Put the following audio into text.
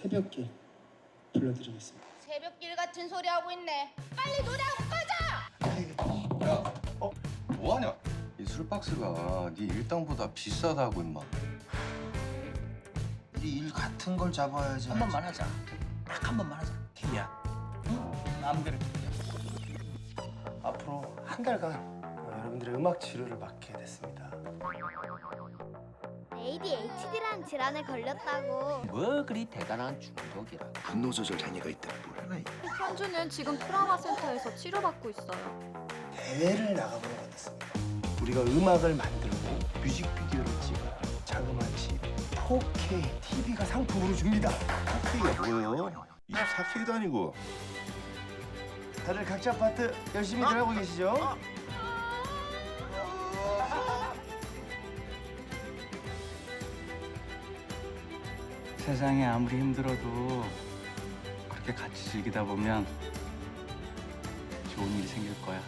새벽길 불러드리겠습니다. 새벽길 같은 소리 하고 있네. 빨리 노래하고 꺼져. 야, 어? 뭐하냐? 이 술박스가 네 일당보다 비싸다고 임마. 일 같은 걸 잡아야지. 한 번만 하자. 딱 한 번만 하자. 김이야. 응? 마음대로. 앞으로 한 달간 어, 여러분들의 음악 치료를 맡게 됐습니다. ADHD라는 질환에 걸렸다고. 뭐 그리 대단한 중독이라. 분노 조절 장애가 있다면 뭐라나. 현주는 지금 트라우마 센터에서 치료받고 있어요. 대회를 나가보는 것 같습니다. 우리가 음악을 만들고 뮤직비디오를 찍어 자그마치 4K TV가 상품으로 줍니다. 이게 뭐예요? 24K도 아니고. 다들 각자 파트 열심히 잘하고 계시죠? 세상이 아무리 힘들어도 그렇게 같이 즐기다 보면 좋은 일이 생길 거야.